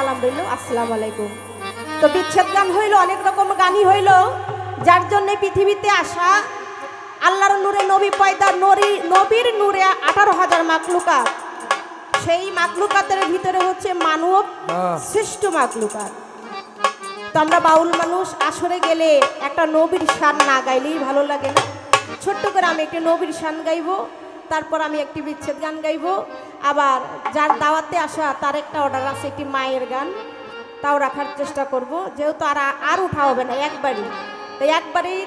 সালাম রইল আসসালামু আলাইকুম। তো বিচ্ছেদ গান হইল অনেক রকম গানই হইল যার জন্য পৃথিবীতে আসা আল্লাহর নূরে নবী পয়দা নরি নবীর নূরে আঠারো হাজার মাকলুকাত সেই মাকলুকাতের ভিতরে হচ্ছে মানব হ্যাঁ। শ্রেষ্ঠ মাকলুকাত তো আমরা বাউল মানুষ আসরে গেলে একটা নবীর শান না গাইলেই ভালো লাগে না। ছোট্ট করে আমি একটি নবীর শান গাইবো। তারপর আমি একটি বিচ্ছেদ গান গাইবো। আবার যার দাওয়াতে আসা তার একটা অর্ডার আছে একটি মায়ের গান। তাও রাখার চেষ্টা করব যেহেতু আর আর উঠা হবে না একবারই। তো একবারেই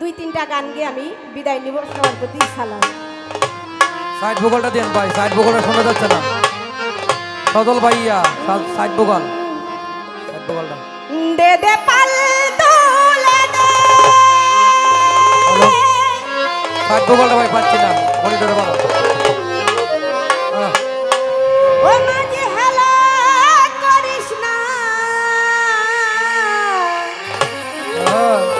দুই তিনটা গান গিয়ে আমি বিদায় নিব। সবার প্রতি সালাম। সাইড ভোকালটা দেন ভাই সাইড ভোকালটা শোনা যাচ্ছে না। সদল ভাইয়া সাইড ভোকাল সাইড ভোকালটা দে দে পাল পাঠবো বলটা ভাই পাচ্ছি না। মনে ধরে বলো Oh.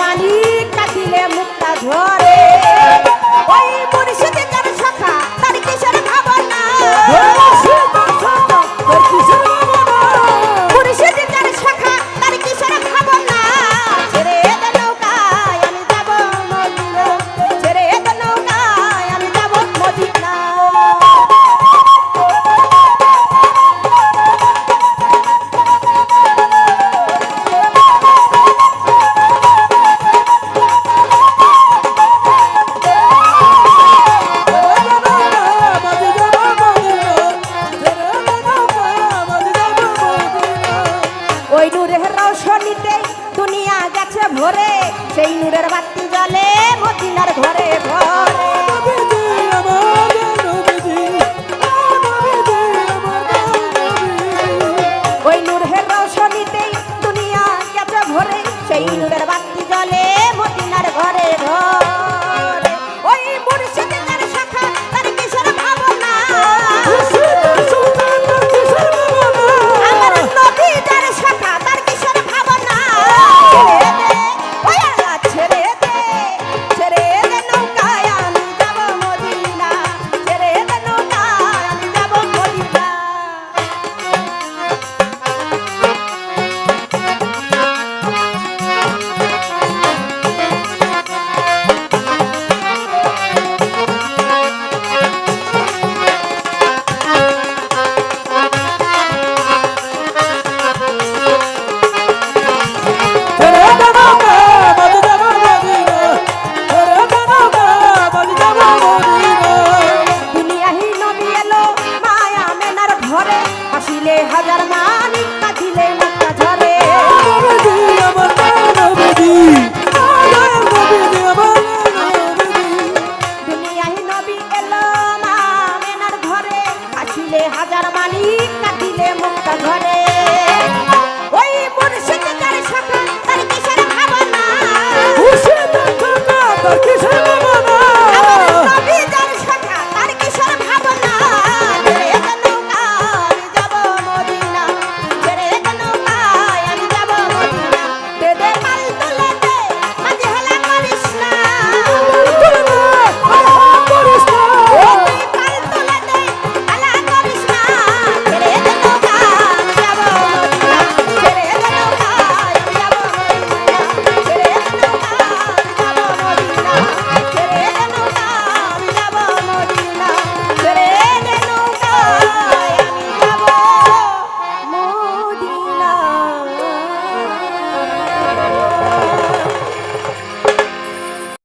মালিক থাকিলে মুক্তা ধরে। ওই মুর্শিদ গলিতে দুনিয়া গেছে ভরে। সেই নূরের বাতি জলে মদিনার ঘরে ভরে।